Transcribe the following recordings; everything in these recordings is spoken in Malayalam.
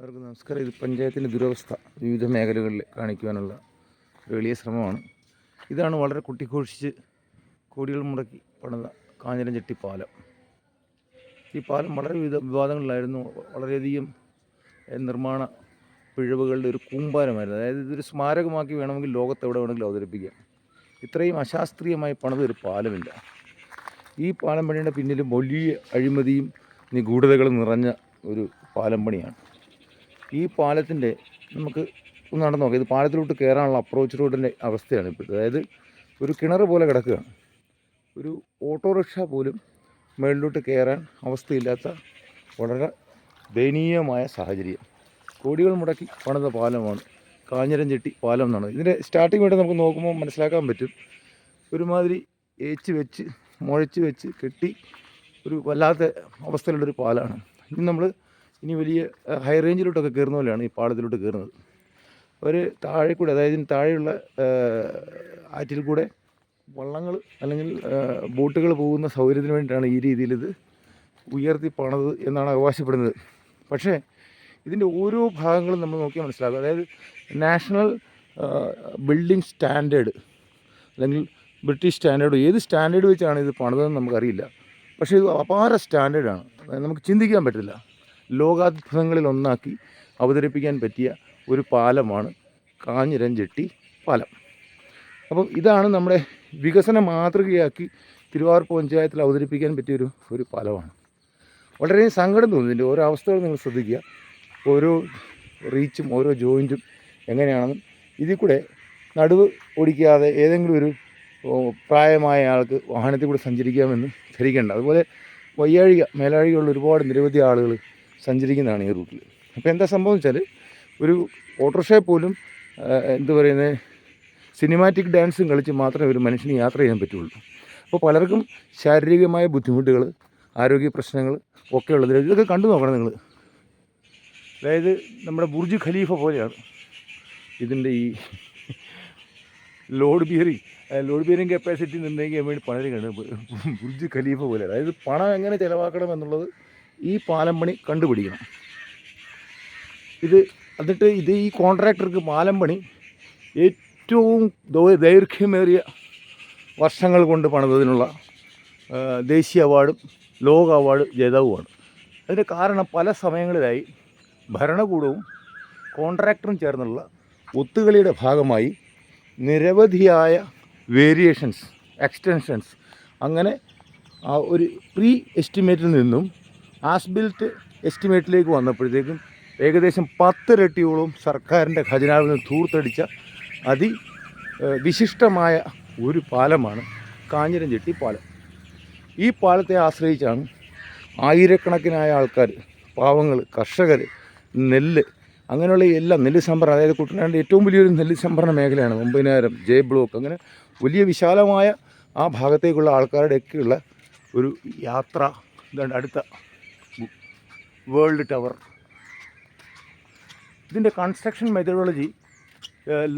അവർക്ക് നമസ്കാരം. ഇത് പഞ്ചായത്തിന്റെ ദുരവസ്ഥ വിവിധ മേഖലകളിൽ കാണിക്കുവാനുള്ള ഒരു വലിയ ശ്രമമാണ്. ഇതാണ് വളരെ കുട്ടിഘോഷിച്ച് കോടികൾ മുടക്കി പണിത കാഞ്ഞിരഞ്ചെട്ടി പാലം. ഈ പാലം വളരെ വിവിധ വിവാദങ്ങളിലായിരുന്നു. വളരെയധികം നിർമ്മാണ പിഴവുകളുടെ ഒരു കൂമ്പാരമായിരുന്നു. അതായത് ഇതൊരു സ്മാരകമാക്കി വേണമെങ്കിൽ ലോകത്ത് എവിടെ വേണമെങ്കിലും അവതരിപ്പിക്കാം. ഇത്രയും അശാസ്ത്രീയമായി പണിതൊരു പാലമില്ല. ഈ പാലം പണിയുടെ പിന്നിൽ വലിയ അഴിമതിയും നിഗൂഢതകളും നിറഞ്ഞ ഒരു പാലം പണിയാണ്. ഈ പാലത്തിന്റെ നമുക്ക് ഒന്ന് നടന്നു നോക്കാം. ഇത് പാലത്തിലോട്ട് കയറാനുള്ള അപ്രോച്ച് റോഡിന്റെ അവസ്ഥയാണ് ഇപ്പോൾ. അതായത് ഒരു കിണർ പോലെ കിടക്കുകയാണ്. ഒരു ഓട്ടോറിക്ഷ പോലും മുകളിലോട്ട് കയറാൻ അവസ്ഥയില്ലാത്ത വളരെ ദയനീയമായ സാഹചര്യം. കോടികൾ മുടക്കി പണിത പാലമാണ് കാഞ്ഞിരഞ്ചെട്ടി പാലം എന്നാണ്. ഇതിന്റെ സ്റ്റാർട്ടിങ് വേണ്ടി നമുക്ക് നോക്കുമ്പോൾ മനസ്സിലാക്കാൻ പറ്റും. ഒരുമാതിരി ഏച്ച് വെച്ച് മുഴച്ച് വെച്ച് കെട്ടി ഒരു വല്ലാത്ത അവസ്ഥയിലുള്ളൊരു പാലമാണ് ഇനി നമ്മൾ ഇനി വലിയ ഹൈ റേഞ്ചിലോട്ടൊക്കെ കയറുന്ന പോലെയാണ് ഈ പാളത്തിലോട്ട് കയറുന്നത് ഒരു താഴെ കൂടെ അതായത് താഴെയുള്ള ആറ്റിൽ കൂടെ വള്ളങ്ങൾ അല്ലെങ്കിൽ ബോട്ടുകൾ പോകുന്ന സൗകര്യത്തിന് വേണ്ടിയിട്ടാണ് ഈ രീതിയിൽ ഇത് ഉയർത്തി പണത് എന്നാണ് അവകാശപ്പെടുന്നത്. പക്ഷേ ഇതിന്റെ ഓരോ ഭാഗങ്ങളും നമ്മൾ നോക്കിയാൽ മനസ്സിലാകും. അതായത് നാഷണൽ ബിൽഡിംഗ് സ്റ്റാൻഡേർഡ് അല്ലെങ്കിൽ ബ്രിട്ടീഷ് സ്റ്റാൻഡേർഡ് ഏത് സ്റ്റാൻഡേർഡ് വെച്ചാണ് ഇത് പണിതെന്ന് നമുക്കറിയില്ല. പക്ഷേ ഇത് അപാര സ്റ്റാൻഡേർഡാണ്. നമുക്ക് ചിന്തിക്കാൻ പറ്റില്ല. ലോകാത്ഭുതങ്ങളിൽ ഒന്നാക്കി അവതരിപ്പിക്കാൻ പറ്റിയ ഒരു പാലമാണ് കാഞ്ഞിരഞ്ചെട്ടി പാലം. അപ്പം ഇതാണ് നമ്മുടെ വികസന മാതൃകയാക്കി തിരുവാർപ്പ് പഞ്ചായത്തിൽ അവതരിപ്പിക്കാൻ പറ്റിയൊരു ഒരു പാലമാണ്. വളരെ സങ്കടം തോന്നുന്നുണ്ട് ഓരോ അവസ്ഥകൾ നിങ്ങൾ ശ്രദ്ധിക്കുക. ഓരോ റീച്ചും ഓരോ ജോയിന്റും എങ്ങനെയാണെന്നും ഇതിൽ കൂടെ നടുവ് ഓടിക്കാതെ ഏതെങ്കിലും ഒരു പ്രായമായ ആൾക്ക് വാഹനത്തിൽ കൂടെ സഞ്ചരിക്കാമെന്ന് ധരിക്കേണ്ട. അതുപോലെ വയ്യാഴിക മേലാഴികയുള്ള ഒരുപാട് നിരവധി ആളുകൾ സഞ്ചരിക്കുന്നതാണ് ഈ റൂട്ടിൽ അപ്പോൾ എന്താ സംഭവം വെച്ചാൽ ഒരു ഓട്ടോറിക്ഷയെ പോലും എന്തു പറയുന്നത് സിനിമാറ്റിക് ഡാൻസും കളിച്ച് മാത്രമേ ഒരു മനുഷ്യന് യാത്ര ചെയ്യാൻ പറ്റുള്ളൂ. അപ്പോൾ പലർക്കും ശാരീരികമായ ബുദ്ധിമുട്ടുകൾ ആരോഗ്യ പ്രശ്നങ്ങൾ ഒക്കെ ഉള്ളത് ഇതൊക്കെ കണ്ടു നോക്കണം നിങ്ങൾ അതായത് നമ്മുടെ ബുർജ് ഖലീഫ പോലെയാണ് ഇതിന്റെ ഈ load bearing load bearing capacity നിർണയിക്കാൻ വേണ്ടി പലരും കണ്ടു. ബുർജ് ഖലീഫ പോലെയാണ്. അതായത് പണം എങ്ങനെ ചിലവാക്കണം എന്നുള്ളത് ഈ പാലം പണി കണ്ടുപിടിക്കണം. ഇത് എന്നിട്ട് ഇത് ഈ കോൺട്രാക്ടർക്ക് പാലം പണി ഏറ്റവും ദൈർഘ്യമേറിയ വർഷങ്ങൾ കൊണ്ട് പണിതതിനുള്ള ദേശീയ അവാർഡും ലോക അവാർഡ് ജേതാവുമാണ്. അതിന് കാരണം പല സമയങ്ങളിലായി ഭരണകൂടവും കോൺട്രാക്ടറും ചേർന്നുള്ള ഒത്തുകളിയുടെ ഭാഗമായി നിരവധിയായ വേരിയേഷൻസ് എക്സ്റ്റൻഷൻസ് അങ്ങനെ ഒരു പ്രീ എസ്റ്റിമേറ്റിൽ നിന്നും ആസ്ബിൽറ്റ് എസ്റ്റിമേറ്റിലേക്ക് വന്നപ്പോഴത്തേക്കും ഏകദേശം പത്തിരട്ടിയോളം സർക്കാരിന്റെ ഖജനാവിൽ നിന്ന് ധൂർത്തടിച്ച അതി വിശിഷ്ടമായ ഒരു പാലമാണ് കാഞ്ഞിരഞ്ചെട്ടി പാലം. ഈ പാലത്തെ ആശ്രയിച്ചാണ് ആയിരക്കണക്കിനായ ആൾക്കാർ പാവങ്ങൾ കർഷകർ നെല്ല് അങ്ങനെയുള്ള എല്ലാം നെല്ല് സംഭരണം അതായത് കുട്ടനാടിന്റെ ഏറ്റവും വലിയൊരു നെല്ല് സംഭരണ മേഖലയാണ് ഒമ്പതിനായിരം ജെ ബ്ലോക്ക് അങ്ങനെ വലിയ വിശാലമായ ആ ഭാഗത്തേക്കുള്ള ആൾക്കാരുടെയൊക്കെയുള്ള ഒരു യാത്ര അടുത്ത വേൾഡ് ടവർ. ഇതിന്റെ കൺസ്ട്രക്ഷൻ മെത്തഡോളജി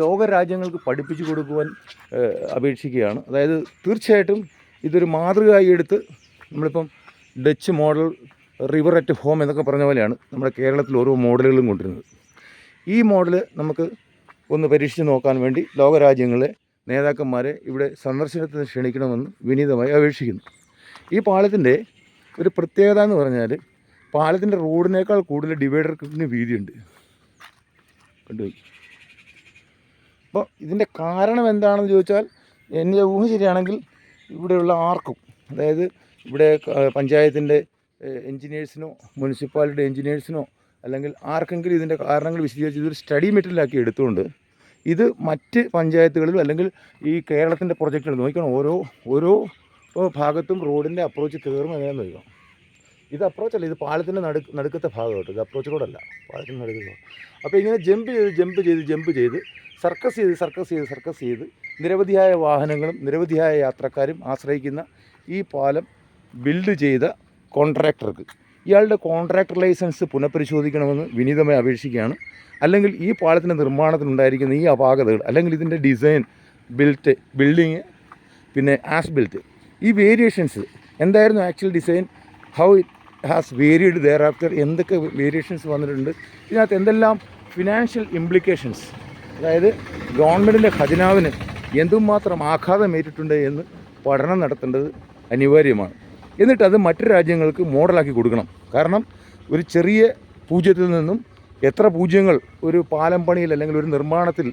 ലോകരാജ്യങ്ങൾക്ക് പഠിപ്പിച്ചു കൊടുക്കുവാൻ അപേക്ഷിക്കുകയാണ്. അതായത് തീർച്ചയായിട്ടും ഇതൊരു മാതൃകയായി എടുത്ത് നമ്മളിപ്പം Dutch model river at home എന്നൊക്കെ പറഞ്ഞ പോലെയാണ് നമ്മുടെ കേരളത്തിൽ ഓരോ മോഡലുകളും കൊണ്ടുവരുന്നത് ഈ മോഡൽ നമുക്ക് ഒന്ന് പരീക്ഷിച്ച് നോക്കാൻ വേണ്ടി ലോകരാജ്യങ്ങളെ നേതാക്കന്മാരെ ഇവിടെ സന്ദർശനത്തിന് ക്ഷണിക്കണമെന്ന് വിനീതമായി അപേക്ഷിക്കുന്നു. ഈ പാലത്തിന്റെ ഒരു പ്രത്യേകത എന്ന് പറഞ്ഞാൽ പാലത്തിന്റെ റോഡിനേക്കാൾ കൂടുതൽ ഡിവൈഡർക്ക് വീതിയുണ്ട്. കണ്ടുപോയി അപ്പോൾ ഇതിന്റെ കാരണം എന്താണെന്ന് ചോദിച്ചാൽ എന്റെ ഊഹ ശരിയാണെങ്കിൽ ഇവിടെയുള്ള ആർക്കും അതായത് ഇവിടെ പഞ്ചായത്തിന്റെ എൻജിനീയേഴ്സിനോ മുനിസിപ്പാലിറ്റി എൻജിനീയേഴ്സിനോ അല്ലെങ്കിൽ ആർക്കെങ്കിലും ഇതിന്റെ കാരണങ്ങൾ വിശദീകരിച്ച് ഇതൊരു സ്റ്റഡി മെറ്റീരിയലാക്കി എടുത്തുകൊണ്ട് ഇത് മറ്റ് പഞ്ചായത്തുകളിലും അല്ലെങ്കിൽ ഈ കേരളത്തിന്റെ പ്രൊജക്റ്റുകൾ നോക്കണം ഓരോ ഓരോ ഭാഗത്തും റോഡിന്റെ അപ്രോച്ച് കയറും എങ്ങനെയാണെന്ന് നോക്കണം ഇത് അപ്രോച്ച് അല്ല ഇത് പാലത്തിന്റെ നടു നടുക്കത്തെ ഭാഗം കേട്ടോ ഇത് അപ്രോച്ച് റോഡല്ല പാലത്തിന്റെ നടുക്കത്തെ അപ്പോൾ ഇങ്ങനെ ജമ്പ് ചെയ്ത് ജമ്പ് ചെയ്ത് ജമ്പ് ചെയ്ത് സർക്കസ് ചെയ്ത് സർക്കസ് ചെയ്ത് സർക്കസ് ചെയ്ത് നിരവധിയായ വാഹനങ്ങളും നിരവധിയായ യാത്രക്കാരും ആശ്രയിക്കുന്ന ഈ പാലം ബിൽഡ് ചെയ്ത കോൺട്രാക്ടർക്ക് ഇയാളുടെ കോൺട്രാക്ടർ ലൈസൻസ് പുനഃപരിശോധിക്കണമെന്ന് വിനീതമായി അപേക്ഷിക്കുകയാണ്. അല്ലെങ്കിൽ ഈ പാലത്തിന്റെ നിർമ്മാണത്തിനുണ്ടായിരിക്കുന്ന ഈ അപാകതകൾ അല്ലെങ്കിൽ ഇതിന്റെ ഡിസൈൻ ബിൽറ്റ് ബിൽഡിങ് പിന്നെ ആസ് ബിൽറ്റ് ഈ വേരിയേഷൻസ് എന്തായിരുന്നു actual design how it has varied thereafter എന്തൊക്കെ വേരിയേഷൻസ് വന്നിട്ടുണ്ട്? ഇതിനകത്ത് എന്തെല്ലാം ഫിനാൻഷ്യൽ ഇംപ്ലിക്കേഷൻസ് അതായത് ഗവൺമെന്റിന്റെ ഖജനാവിന് എന്തുമാത്രം ആഘാതമേറ്റിട്ടുണ്ട് എന്ന് പഠനം നടത്തേണ്ടത് അനിവാര്യമാണ്. എന്നിട്ട് അത് മറ്റു രാജ്യങ്ങൾക്ക് മോഡലാക്കി കൊടുക്കണം. കാരണം ഒരു ചെറിയ പൂജ്യത്തിൽ നിന്നും എത്ര പൂജ്യങ്ങൾ ഒരു പാലം പണിയിൽ അല്ലെങ്കിൽ ഒരു നിർമ്മാണത്തിൽ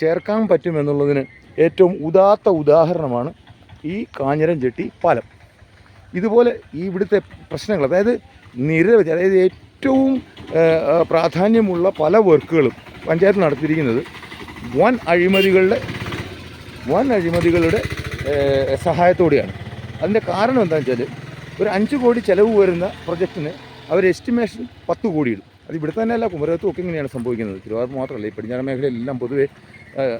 ചേർക്കാൻ പറ്റുമെന്നുള്ളതിന് ഏറ്റവും ഉദാത്ത ഉദാഹരണമാണ് ഈ കാഞ്ഞിരം ചെട്ടി പാലം. ഇതുപോലെ ഈ ഇവിടുത്തെ പ്രശ്നങ്ങൾ അതായത് നിരവധി അതായത് ഏറ്റവും പ്രാധാന്യമുള്ള പല വർക്കുകളും പഞ്ചായത്ത് നടത്തിയിരിക്കുന്നത് വൻ അഴിമതികളുടെ വൻ അഴിമതികളുടെ സഹായത്തോടെയാണ്. അതിന്റെ കാരണം എന്താണെന്ന് വെച്ചാൽ ഒരു അഞ്ച് കോടി ചിലവ് വരുന്ന പ്രൊജക്റ്റിന് അവർ എസ്റ്റിമേഷൻ പത്ത് കോടി ഇടും അത് ഇവിടുത്തെ തന്നെയല്ല കുമരകത്തും ഒക്കെ ഇങ്ങനെയാണ് സംഭവിക്കുന്നത്. തിരുവാതിർ മാത്രമല്ല ഈ പടിഞ്ഞാറ് മേഖലയിലെല്ലാം പൊതുവേ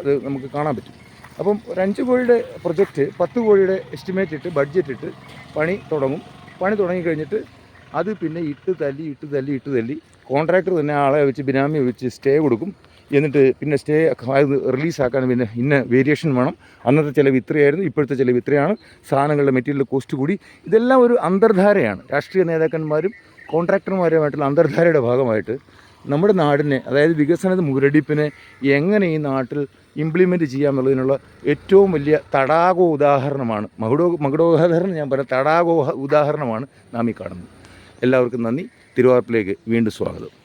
അത് നമുക്ക് കാണാൻ പറ്റും. അപ്പം ഒരു അഞ്ച് കോടിയുടെ പ്രൊജക്റ്റ് പത്ത് കോഴിയുടെ എസ്റ്റിമേറ്റ് ഇട്ട് ബഡ്ജറ്റ് ഇട്ട് പണി തുടങ്ങും. പണി തുടങ്ങി കഴിഞ്ഞിട്ട് അത് പിന്നെ ഇട്ട് തല്ലി ഇട്ട് തല്ലി ഇട്ട് തല്ലി കോൺട്രാക്ടർ തന്നെ ആളെ വെച്ച് ബിനാമി വെച്ച് സ്റ്റേ കൊടുക്കും. എന്നിട്ട് പിന്നെ സ്റ്റേ അത് റിലീസാക്കാൻ പിന്നെ ഇന്ന വേരിയേഷൻ വേണം. അന്നത്തെ ചിലവ് ഇത്രയായിരുന്നു ഇപ്പോഴത്തെ ചിലവ് ഇത്രയാണ്. സാധനങ്ങളുടെ മെറ്റീരിയൽ കോസ്റ്റ് കൂടി. ഇതെല്ലാം ഒരു അന്തർധാരയാണ്. രാഷ്ട്രീയ നേതാക്കന്മാരും കോൺട്രാക്ടർമാരുമായിട്ടുള്ള അന്തർധാരയുടെ ഭാഗമായിട്ട് നമ്മുടെ നാടിനെ അതായത് വികസന മുരടിപ്പിനെ എങ്ങനെ ഈ നാട്ടിൽ ഇംപ്ലിമെന്റ് ചെയ്യാമെന്നുള്ളതിനുള്ള ഏറ്റവും വലിയ തടാക ഉദാഹരണമാണ്. മകുടോ മകുടോദാഹരണം ഞാൻ പറയാം തടാക ഉദാഹരണമാണ് നാം ഈ കാണുന്നത്. എല്ലാവർക്കും നന്ദി. തിരുവാർപ്പിലേക്ക് വീണ്ടും സ്വാഗതം.